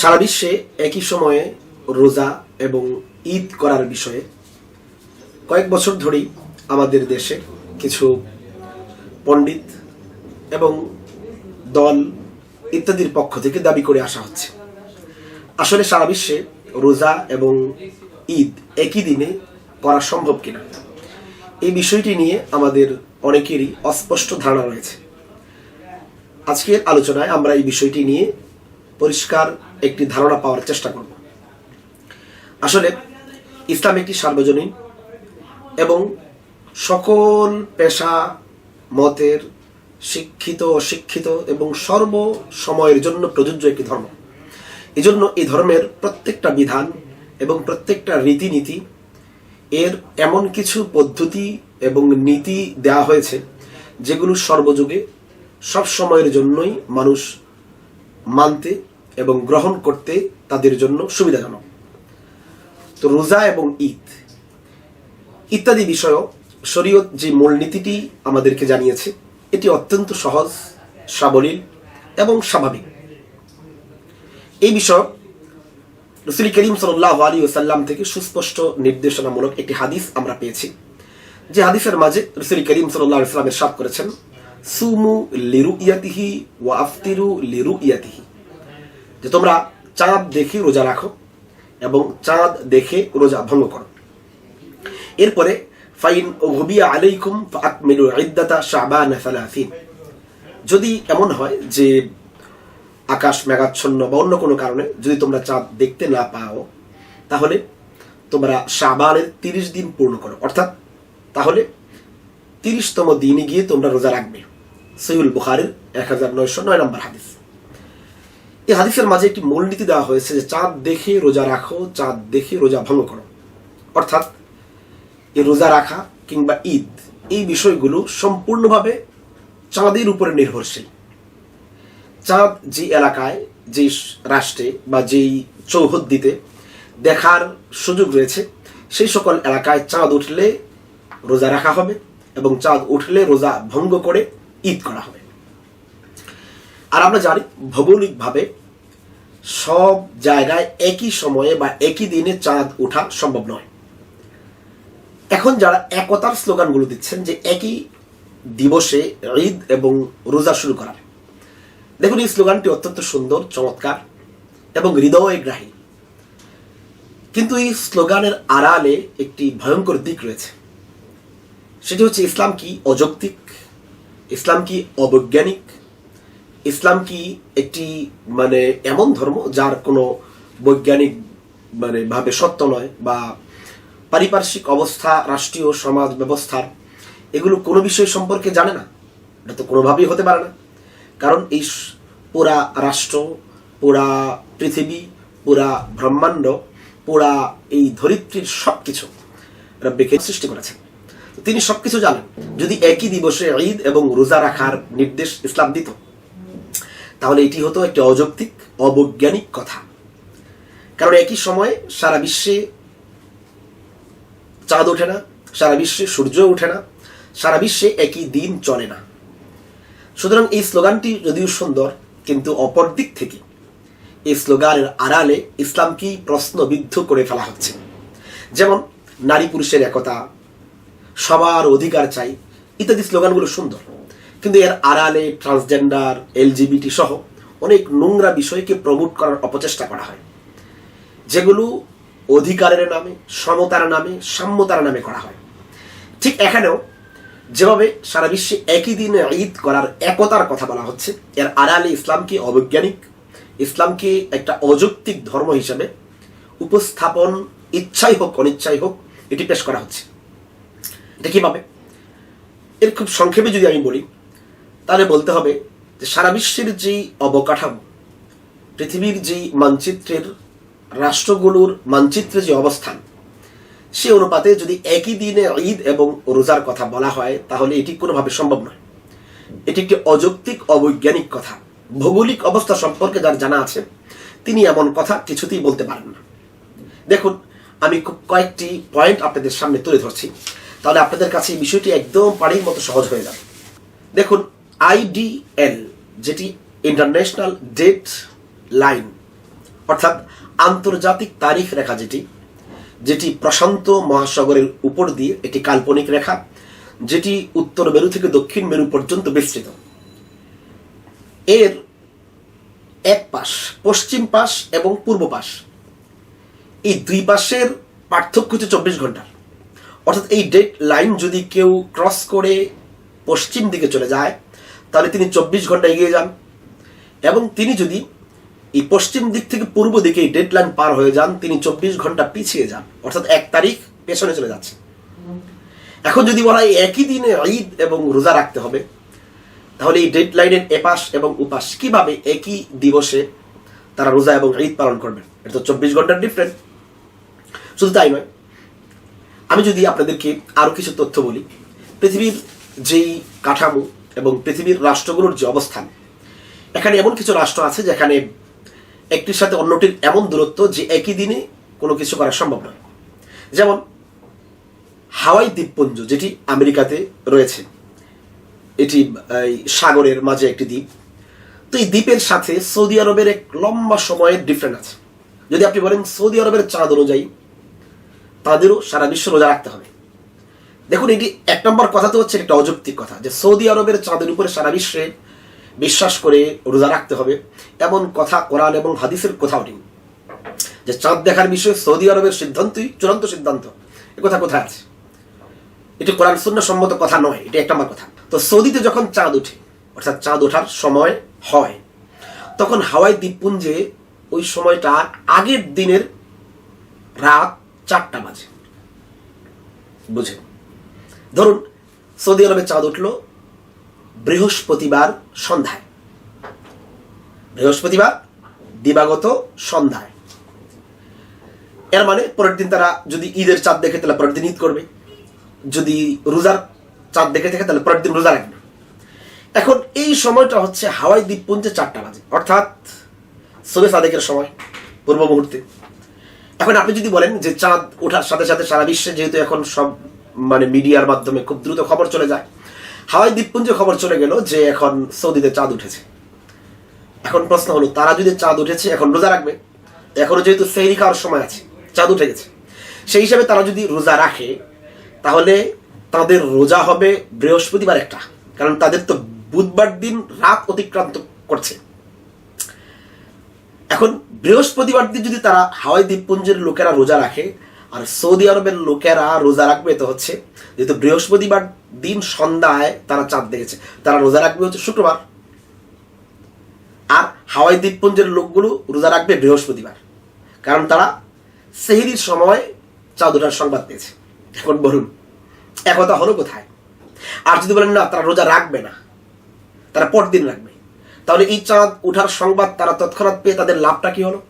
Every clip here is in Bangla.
সারা বিশ্বে একই সময়ে রোজা এবং ঈদ করার বিষয়ে কয়েক বছর ধরেই আমাদের দেশে কিছু পণ্ডিত এবং দল ইত্যাদির পক্ষ থেকে দাবি করে আসা হচ্ছে। আসলে সারা বিশ্বে রোজা এবং ঈদ একই দিনে করা সম্ভব কিনা, এই বিষয়টি নিয়ে আমাদের অনেকেরই অস্পষ্ট ধারণা রয়েছে। আজকের আলোচনায় আমরা এই বিষয়টি নিয়ে পরিষ্কার একটি ধারণা পাওয়ার চেষ্টা করব। আসলে, ইসলাম একটি সার্বজনীন এবং সকল পেশা, মতের শিক্ষিত, অশিক্ষিত এবং সর্ব সময়ের জন্য প্রযোজ্য একটি ধর্ম। এজন্য এই ধর্মের প্রত্যেকটা বিধান এবং প্রত্যেকটা রীতিনীতি এর এমন কিছু পদ্ধতি এবং নীতি দেওয়া হয়েছে যেগুলো সর্বযুগে সব সময়ের জন্যই মানুষ মানতে এবং গ্রহণ করতে তাদের জন্য সুবিধাজনক। তো রোজা এবং ঈদ। ইত্যাদি বিষয় শরীয়ত যে মূলনীতিটি আমাদেরকে জানিয়েছে, এটি অত্যন্ত সহজ, সাবলীল এবং স্বাভাবিক। এই বিষয় রসুল করিম সাল্লাহ আলী ওসাল্লাম থেকে সুস্পষ্ট নির্দেশনামূলক একটি হাদিস আমরা পেয়েছি। যে হাদিসের মাঝে রসুল করিম সাল্লাহ ইসলামের সাপ করেছেন, সুমু লিরু ইয়াতিহি ও আফতিরু লিরু ইয়াতিহি যে তোমরা চাঁদ দেখে রোজা রাখো এবং চাঁদ দেখে রোজা ভঙ্গ করো। এরপরে, ফাইন ওহবিয়া আলাইকুম আকমিলু ইদ্দাতা সালাসিন। যদি এমন হয় যে আকাশ মেঘাচ্ছন্ন বা অন্য কোনো কারণে যদি তোমরা চাঁদ দেখতে না পাও, তাহলে তোমরা শাবানের তিরিশ দিন পূর্ণ করো। অর্থাৎ তাহলে তিরিশতম দিনে গিয়ে তোমরা রোজা রাখবে। সৈহুল বুখারের এক হাজার নয়শো নয় নম্বর হাদিস। এই হাদিসের মাঝে একটি মূলনীতি দেওয়া হয়েছে যে চাঁদ দেখে রোজা রাখো, চাঁদ দেখে রোজা ভঙ্গ করো। অর্থাৎ এই রোজা রাখা কিংবা ঈদ, এই বিষয়গুলো সম্পূর্ণভাবে চাঁদের উপরে নির্ভরশীল। চাঁদ যে এলাকায় যে রাষ্ট্রে বা যেই চৌহদ্দিতে দেখার সুযোগ রয়েছে, সেই সকল এলাকায় চাঁদ উঠলে রোজা রাখা হবে এবং চাঁদ উঠলে রোজা ভঙ্গ করে ঈদ করা হবে। আর আমরা জানি ভৌগোলিকভাবে সব জায়গায় একই সময়ে বা একই দিনে চাঁদ ওঠা সম্ভব নয়। এখন যারা একতার স্লোগানগুলো দিচ্ছেন যে একই দিবসে ঈদ এবং রোজা শুরু করার দেখুন, এই স্লোগানটি অত্যন্ত সুন্দর, চমৎকার এবং হৃদয়গ্রাহী কিন্তু এই স্লোগানের আড়ালে একটি ভয়ঙ্কর দিক রয়েছে। সেটি হচ্ছে, ইসলাম কি অযৌক্তিক? ইসলাম কি অবৈজ্ঞানিক? ইসলাম কি একটি মানে এমন ধর্ম যার কোনো বৈজ্ঞানিক মানে ভাবে সত্য নয় বা পারিপার্শ্বিক অবস্থা, রাষ্ট্রীয় সমাজ ব্যবস্থার এগুলো কোনো বিষয় সম্পর্কে জানে না? এটা তো কোনোভাবেই হতে পারে না। কারণ এই পুরা রাষ্ট্র, পুরা পৃথিবী, পুরা ব্রহ্মাণ্ড, পুরা এই ধরিত্রীর সব কিছু রব্বিকে সৃষ্টি করেছেন তিনি সবকিছু জানেন। যদি একই দিবসে ঈদ এবং রোজা রাখার নির্দেশ ইসলাম দিত তাহলে এটি হতো একটি অযৌক্তিক, অবৈজ্ঞানিক কথা। কারণ একই সময়ে সারা বিশ্বে চাঁদ ওঠে না, সারা বিশ্বে সূর্য ওঠে না, সারা বিশ্বে একই দিন চলে না। সুতরাং এই স্লোগানটি যদিও সুন্দর, কিন্তু অপর দিক থেকে এই স্লোগানের আড়ালে ইসলামকেই প্রশ্নবিদ্ধ করে ফেলা হচ্ছে। যেমন, নারী পুরুষের একতা, সবার অধিকার চাই, ইত্যাদি স্লোগানগুলো সুন্দর। কিন্তু এর আড়ালে ট্রান্সজেন্ডার এলজিবিটি সহ অনেক নোংরা বিষয়কে প্রমোট করার অপচেষ্টা করা হয়। যেগুলো অধিকারের নামে, সমতার নামে, সাম্যতার নামে করা হয়। ঠিক এখানেও যেভাবে সারা বিশ্বে একই দিনে ঈদ করার একতার কথা বলা হচ্ছে, এর আড়ালে ইসলামকে অবৈজ্ঞানিক, ইসলামকে একটা অযৌক্তিক ধর্ম হিসেবে উপস্থাপন, ইচ্ছাই হোক, অনিচ্ছাই হোক, এটি পেশ করা হচ্ছে। এটা কীভাবে এর খুব সংক্ষেপে যদি আমি বলি তাহলে বলতে হবে যে সারা বিশ্বের যেই অবকাঠামো, পৃথিবীর যেই মানচিত্রের, রাষ্ট্রগুলোর মানচিত্রে যে অবস্থান, সে অনুপাতে যদি একই দিনে ঈদ এবং রোজার কথা বলা হয়, তাহলে এটি কোনোভাবে সম্ভব নয়। এটি একটি অযৌক্তিক, অবৈজ্ঞানিক কথা। ভৌগোলিক অবস্থা সম্পর্কে যার জানা আছে, তিনি এমন কথা কিছুতেই বলতে পারেন না। দেখুন, আমি খুব কয়েকটি পয়েন্ট আপনাদের সামনে তুলে ধরছি। তাহলে আপনাদের কাছে এই বিষয়টি একদম পানির মতো সহজ হয়ে যাবে। দেখুন আইডিএল যেটি ইন্টারন্যাশনাল ডেট লাইন অর্থাৎ আন্তর্জাতিক তারিখ রেখা যেটি যেটি প্রশান্ত মহাসাগরের উপর দিয়ে একটি কাল্পনিক রেখা, যেটি উত্তর মেরু থেকে দক্ষিণ মেরু পর্যন্ত বিস্তৃত। এর এক পাশ পশ্চিম পাশ এবং পূর্ব পাশ। এই দুই পাশের পার্থক্য হচ্ছে চব্বিশ ঘণ্টার। অর্থাৎ এই ডেট লাইন যদি কেউ ক্রস করে পশ্চিম দিকে চলে যায় তাহলে তিনি চব্বিশ ঘণ্টা এগিয়ে যান। এবং তিনি যদি এই পশ্চিম দিক থেকে পূর্ব দিকে এই ডেড লাইন পার হয়ে যান, তিনি চব্বিশ ঘণ্টা পিছিয়ে যান। অর্থাৎ এক তারিখ পেছনে চলে যাচ্ছে। এখন যদি বলা হয় একই দিনে ঈদ এবং রোজা রাখতে হবে, তাহলে এই ডেড লাইনের এপাশ এবং উপাস কীভাবে একই দিবসে তারা রোজা এবং ঈদ পালন করবেন? এটা তো চব্বিশ ঘণ্টার ডিফারেন্ট শুধু তাই নয়, আমি যদি আপনাদেরকে আরও কিছু তথ্য বলি, পৃথিবীর যেই কাঠামো এবং পৃথিবীর রাষ্ট্রগুলোর যে অবস্থান। এখানে এমন কিছু রাষ্ট্র আছে যেখানে একটির সাথে অন্যটির এমন দূরত্ব যে একই দিনে কোনো কিছু করা সম্ভব নয়। যেমন, হাওয়াই দ্বীপপুঞ্জ, যেটি আমেরিকাতে রয়েছে। এটি সাগরের মাঝে একটি দ্বীপ। তো এই দ্বীপের সাথে সৌদি আরবের এক লম্বা সময়ের ডিফারেন্ট আছে। যদি আপনি বলেন সৌদি আরবের চাঁদ অনুযায়ী, তাদেরও সারা বিশ্ব রোজা রাখতে হবে। দেখুন এটি এক নম্বর কথা তো হচ্ছে একটা অযৌক্তিক কথা, যে সৌদি আরবের চাঁদের উপরে সারা বিশ্বে বিশ্বাস করে রোজা রাখতে হবে, এমন কথা কোরআন এবং হাদিসের কোথাও নেই। যে চাঁদ দেখার বিষয়ে সৌদি আরবের সিদ্ধান্তই চূড়ান্ত সিদ্ধান্ত, এ কথা কোথায় আছে? এটি কোরআন শূন্য সম্মত কথা নয়, এটা এক নম্বর কথা। তো সৌদিতে যখন চাঁদ ওঠে, অর্থাৎ চাঁদ ওঠার সময় হয়, তখন হাওয়াই দ্বীপপুঞ্জে ওই সময়টা আগের দিনের রাত চারটা বাজে। বুঝে ধরুন, সৌদি আরবে চাঁদ উঠল বৃহস্পতিবার সন্ধ্যায়। বৃহস্পতিবার দিবাগত সন্ধ্যায়। এর মানে পরের দিন তারা যদি ঈদের চাঁদ দেখে, তাহলে পরের দিন ঈদ করবে। যদি রোজার চাঁদ দেখে থাকে তাহলে পরের দিন রোজা রাখবে। এখন এই সময়টা হচ্ছে হাওয়াই দ্বীপপুঞ্জে চারটা বাজে। অর্থাৎ সবে সাদেকের সময়, পূর্ব মুহূর্তে। এখন আপনি যদি বলেন যে চাঁদ ওঠার সাথে সাথে সারা বিশ্বে যেহেতু এখন সব মানে মিডিয়ার মাধ্যমে খুব দ্রুত খবর চলে যায়। হাওয়াই দ্বীপপুঞ্জে খবর চলে গেল যে এখন সৌদিতে চাঁদ উঠেছে। এখন প্রশ্ন হলো, তারা যদি চাঁদ উঠেছে, এখন রোজা রাখবে? এখনও যেহেতু সেহরি খাওয়ার সময় আছে, চাঁদ উঠে গেছে। সেই হিসাবে তারা যদি রোজা রাখে, তাহলে তাদের রোজা হবে বৃহস্পতিবার একটা। কারণ তাদের তো বুধবার দিন রাত অতিক্রান্ত করছে। এখন বৃহস্পতিবার দিন যদি তারা হাওয়াই দ্বীপপুঞ্জের লোকেরা রোজা রাখে আর সৌদি আরবের লোকেরা রোজা রাখবে তো হচ্ছে, যেহেতু বৃহস্পতিবার দিন সন্ধ্যায় তারা চাঁদ দেখেছে, তারা রোজা রাখবে হচ্ছে শুক্রবার। আর হাওয়াই দ্বীপপুঞ্জের লোকগুলো রোজা রাখবে বৃহস্পতিবার, কারণ তারা সেহরির সময় চাঁদ ওঠার সংবাদ পেয়েছে। এখন বলুন একথা হলো কোথায়? আর যদি বলেন না, তারা রোজা রাখবে না, তারা পরদিন রাখবে, তাহলে এই চাঁদ ওঠার সংবাদ তারা তৎক্ষণাৎ পেয়ে তাদের লাভটা কি হলো?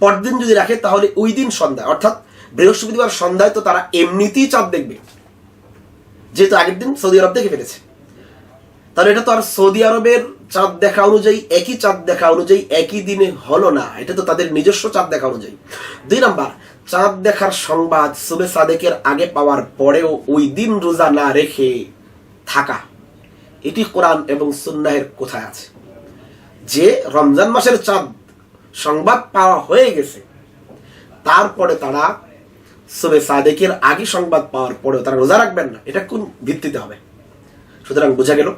পরদিন যদি রাখে, তাহলে ওই দিন সন্ধ্যা অর্থাৎ বৃহস্পতিবার সন্ধ্যায় তো তারা এমনিতেই চাঁদ দেখবে। যেহেতু আগের দিন সৌদি আরব দেখে ফেলেছে। তাহলে এটা তো আর সৌদি আরবের চাঁদ দেখা অনুযায়ী, একই চাঁদ দেখা অনুযায়ী একই দিনে হলো না। এটা তো তাদের নিজস্ব চাঁদ দেখা অনুযায়ী। দুই নাম্বার, চাঁদ দেখার সংবাদ সুবে সাদেকের আগে পাওয়ার পরেও ওই দিন রোজা না রেখে থাকা। এটি কোরআন এবং সুন্নাহের কোথায় আছে? যে রমজান মাসের চাঁদ সংবাদ পাওয়া হয়ে গেছে, তারপরে তারা সুবে সাদেকের আগে সংবাদ পাওয়ার পরেও তারা রোজা রাখবেন না। এটা কোন ভিত্তিতে হবে? সুতরাং বোঝা গেল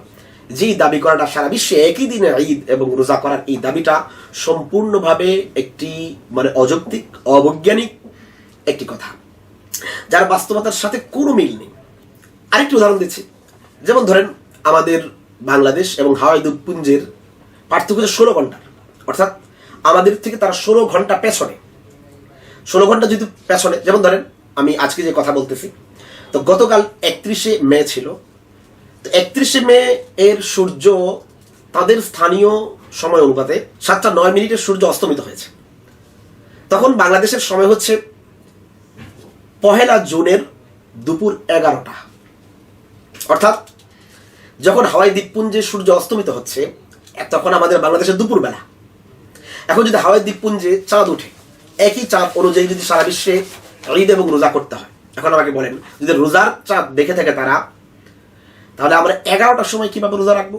যে দাবি করাটা সারা বিশ্বে একই দিনে ঈদ এবং রোজা করার এই দাবিটা সম্পূর্ণভাবে একটি মানে অযৌক্তিক, অবৈজ্ঞানিক একটি কথা। যার বাস্তবতার সাথে কোনো মিল নেই। আরেকটি উদাহরণ দিচ্ছি। যেমন ধরেন আমাদের বাংলাদেশ এবং হাওয়াই দ্বীপপুঞ্জের পার্থক্য ষোলো ঘণ্টার। অর্থাৎ আমাদের থেকে তারা ষোলো ঘণ্টা পেছনে। ষোলো ঘণ্টা যদি পেছনে যেমন ধরেন আমি আজকে যে কথা বলতেছি, তো গতকাল একত্রিশে মে ছিল। তো একত্রিশে মে এর সূর্য তাদের স্থানীয় সময় অনুপাতে সাতটা নয় মিনিটে সূর্য অস্তমিত হয়েছে। তখন বাংলাদেশের সময় হচ্ছে পহেলা জুনের দুপুর এগারোটা। অর্থাৎ যখন হাওয়াই দ্বীপপুঞ্জে সূর্য অস্তমিত হচ্ছে, তখন আমাদের বাংলাদেশের দুপুরবেলা। এখন যদি হাওয়াই দ্বীপপুঞ্জে চাঁদ উঠে একই চাঁদ অনুযায়ী যদি সারা বিশ্বে ঈদ এবং রোজা করতে হয়। এখন আমাকে বলেন, যদি রোজার চাঁদ দেখে থাকে তারা, তাহলে আমরা এগারোটার সময় কীভাবে রোজা রাখব?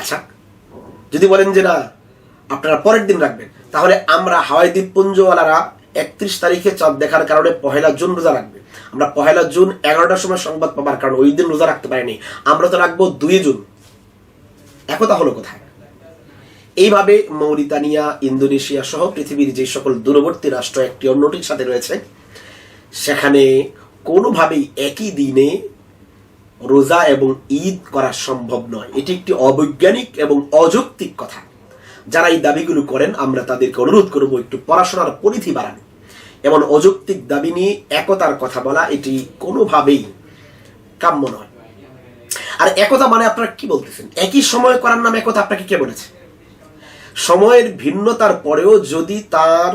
আচ্ছা যদি বলেন যে না, আপনারা পরের দিন রাখবেন, তাহলে আমরা হাওয়াই দ্বীপপুঞ্জওয়ালারা একত্রিশ তারিখে চাঁদ দেখার কারণে পহেলা জুন রোজা রাখবে। আমরা পহেলা জুন এগারোটার সময় সংবাদ পাবার কারণে ওই দিন রোজা রাখতে পারিনি। আমরা তো রাখব দুই জুন। একতা হলো কোথায়? এইভাবে মৌরিতানিয়া, ইন্দোনেশিয়া সহ পৃথিবীর যে সকল দূরবর্তী রাষ্ট্র একটি অন্যটির সাথে রয়েছে, সেখানে কোনোভাবেই একই দিনে রোজা এবং ঈদ করা সম্ভব নয়। এটি একটি অবৈজ্ঞানিক এবং অযৌক্তিক কথা। যারা এই দাবিগুলো করেন, আমরা তাদেরকে অনুরোধ করব একটু পড়াশোনার পরিধি বাড়ানো। এমন অযৌক্তিক দাবি নিয়ে একতার কথা বলা, এটি কোনোভাবেই কাম্য নয়। আর একতা মানে আপনারা কি বলতেছেন? একই সময় করার নাম একতা আপনাকে কে বলেছে? সময়ের ভিন্নতার পরেও যদি তার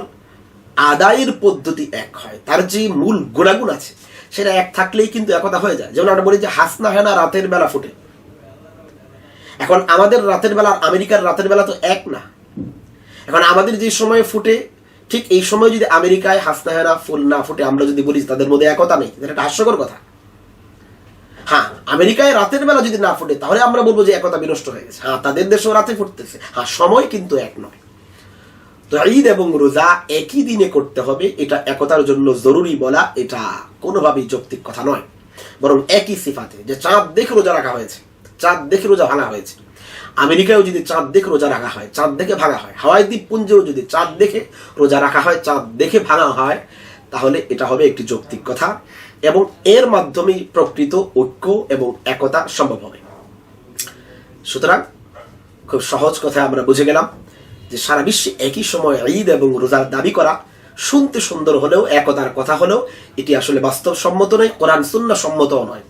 আদায়ের পদ্ধতি এক হয়, তার যে মূল গুণাগুণ আছে, সেটা এক থাকলেই কিন্তু একতা হয়ে যায়। যেমন আমরা বলি যে, হাসনা হেনা রাতের বেলা ফুটে। এখন আমাদের রাতের বেলা আর আমেরিকার রাতের বেলা তো এক না। এখন আমাদের যে সময় ফুটে, ঠিক এই সময় যদি আমেরিকায় হাসনা হেনা ফুল না ফুটে, আমরা যদি বলি তাদের মধ্যে একতা নেই, এটা একটা হাস্যকর কথা। হ্যাঁ আমেরিকায় রাতের বেলা যদি না ফুটে, তাহলে আমরা বলব যে একতা বিনষ্ট হয়ে গেছে। হ্যাঁ তাদের দেশেও রাতে ফুটতেছে। হ্যাঁ সময় কিন্তু এক নয়। তো ঈদ এবং রোজা একই দিনে করতে হবে, এটা একতার জন্য জরুরি বলা এটা কোনোভাবেই যৌক্তিক কথা নয়। বরং একই সিফাতে, যে চাঁদ দেখে রোজা রাখা হয়েছে, চাঁদ দেখে রোজা ভাঙা হয়েছে। আমেরিকায়ও যদি চাঁদ দেখে রোজা রাখা হয়, চাঁদ দেখে ভাঙা হয়, হাওয়াই দ্বীপপুঞ্জেও যদি চাঁদ দেখে রোজা রাখা হয়, চাঁদ দেখে ভাঙা হয়, তাহলে এটা হবে একটি যৌক্তিক কথা। এবং এর মাধ্যমেই প্রকৃত ঐক্য এবং একতা সম্ভব হবে। সুতরাং, খুব সহজ কথায় আমরা বুঝে গেলাম যে সারা বিশ্বে একই সময় ঈদ এবং রোজার দাবি করা শুনতে সুন্দর হলেও, একতার কথা হলেও, এটি আসলে বাস্তবসম্মত নয়, কোরআন সুন্না সম্মতও নয়।